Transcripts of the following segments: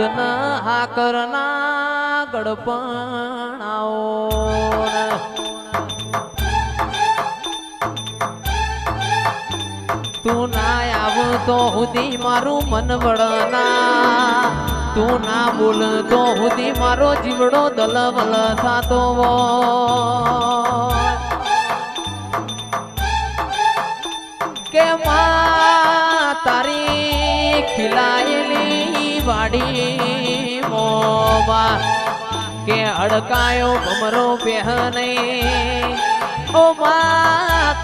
દૂધના આકરના ગડપણાઓ તું ના આવતો હુદી મારું મન વળના. તું ના બોલતો હુદી મારો જીવડો દલવલ થતો કે માં તારી ખીલાયેલી વાડી મોમાં કે અડકાયો ભમરો પહેને. ઓ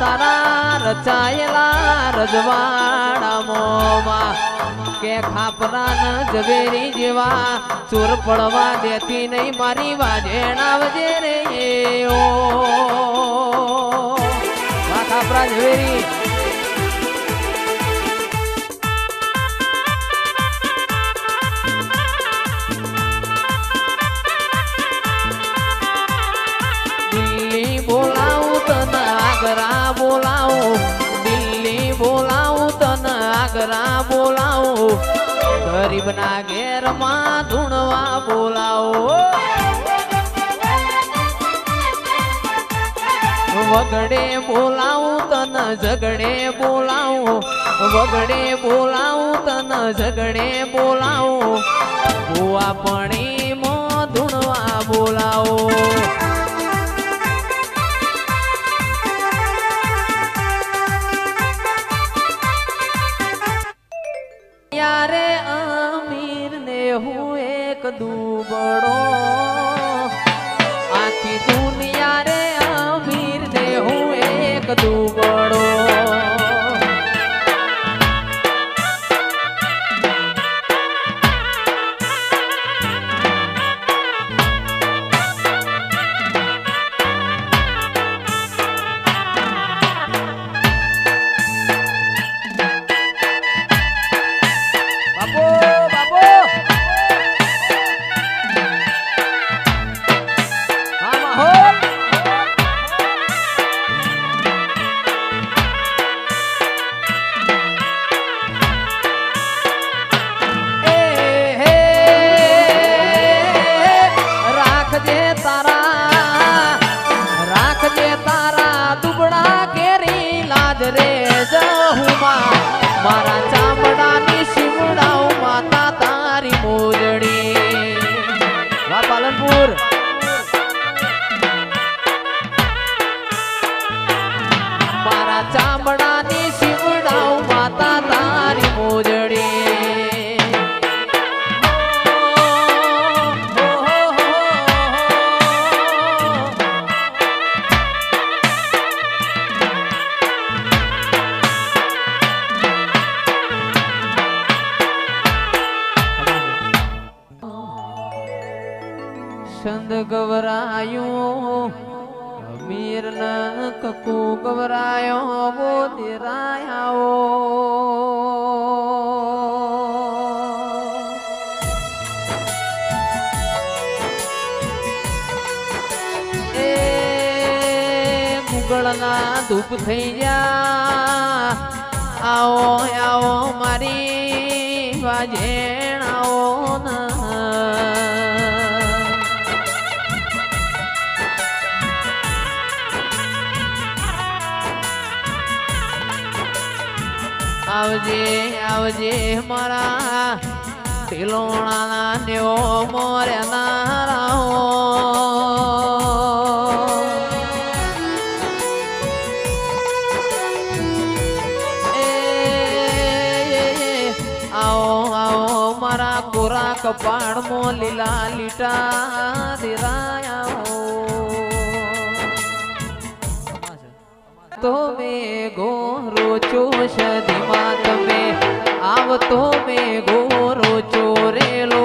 તારા રચાયેલા રજવાડા મોમાં કે ખાપરાન ઝવેરી જેવા ચોર પડવા દેતી નહીં, મારી વાજેણાવજે રે. ઓ ખાપરા ઝવેરી દિલ્હી બોલાવું તને આગ્રા બોલાવું. દિલ્હી બોલાવું તને આગ્રા બોલાવું. ગરીબના ઘેરમાં ધૂણવા બોલાવો. વગડે બોલાવું તને ઝગડે બોલાવું. વગડે બોલાવું તને ઝગડે બોલાવું. ભૂવા પણી ચામડાની શિવડાઓ માતા તારી મોજડી. છંદ ગવરાયું અમીર ન કકુ ગવરાયો બોધરાયો એ મુગળના ધૂપ થઈ જા આવો આવો મારી વાજેણ આવો ના આવજે આવજે મારા ઢીલોણાના નેવો આવો આવો મારા કોરા કપાળમાં લીલા લીટા દેરાયા. તો મે ગોરો ચોષધીમાં તમે આવતો મે ગોરો ચોરેલો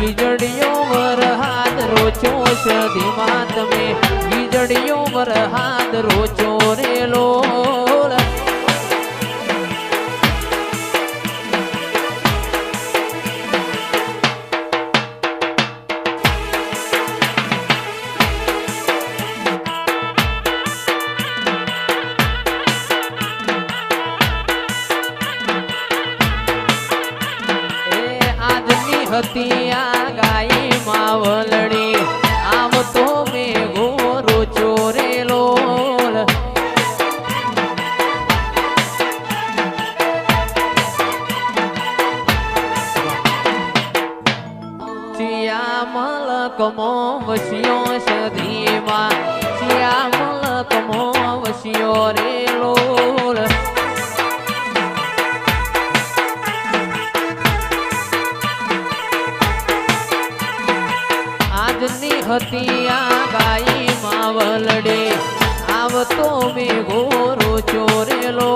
વીજળીઓ વરહાદ રોચો સધીમાં તમે, વીજળીઓ વરહાદ કમો વસ્યો સધીમાં શ્યામલ કમો વસ્યો રે લોલ. આજની હતી આ ગાઈ માવલડે, આવતો મે ગોરો ચોરેલો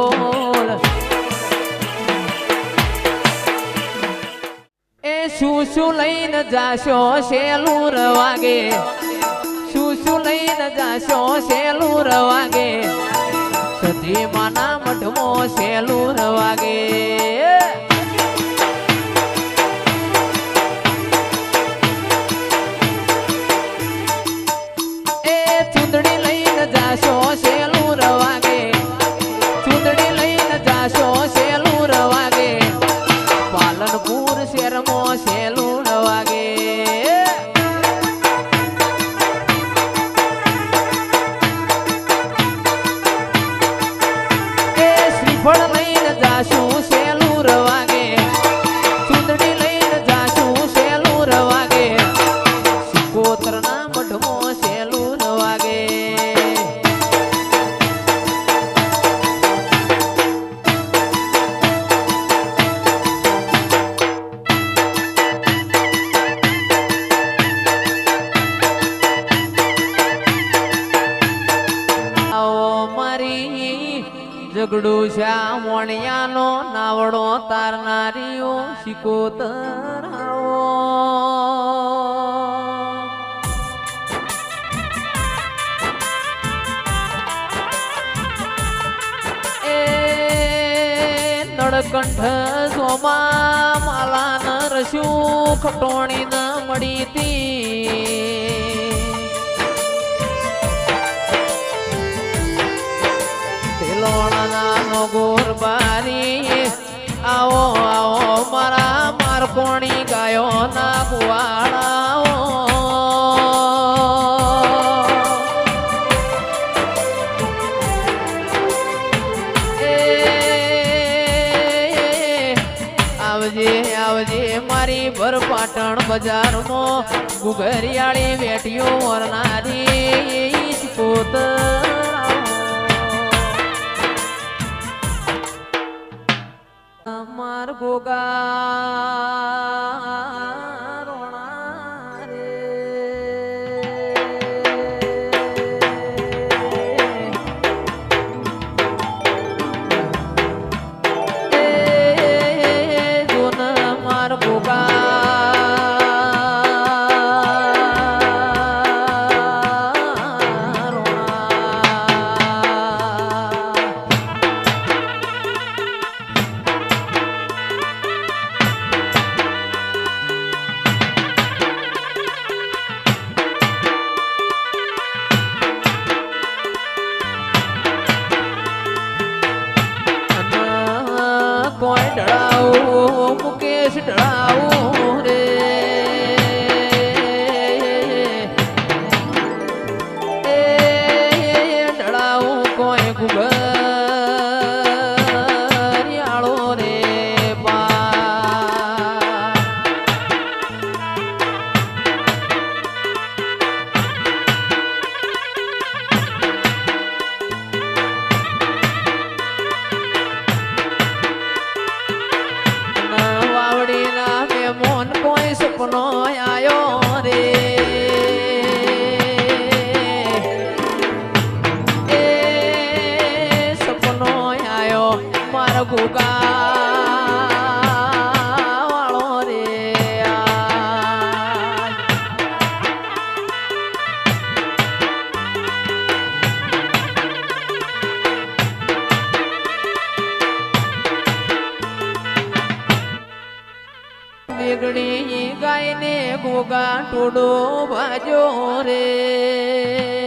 શું શું લઈને જાશો શેલું રવાગે શું શું લઈને જાશો શેલું રવાગે સતી માના મઢમો શેલું રવાગે શહેરમાં શેલું શ્યા મોણિયાનો નાવડો તારનારીઓ શિકોતર આવો એ નળકંઠ સોમા માલા ન રસ્યું, ખટોણી ન મળી તી. આવો આવો, મારા મારકોણી ગાયો ના કુવાડાઓ. આવજે આવજે, મારી ભર પાટણ બજારમાં ગુગરિયાળી વેટીઓ વરનારી પોત. गोगा કોઈ ઢળાવું મુકેશ ઢળાવું ગાયને ગોગા ટોડો ભાજો રે.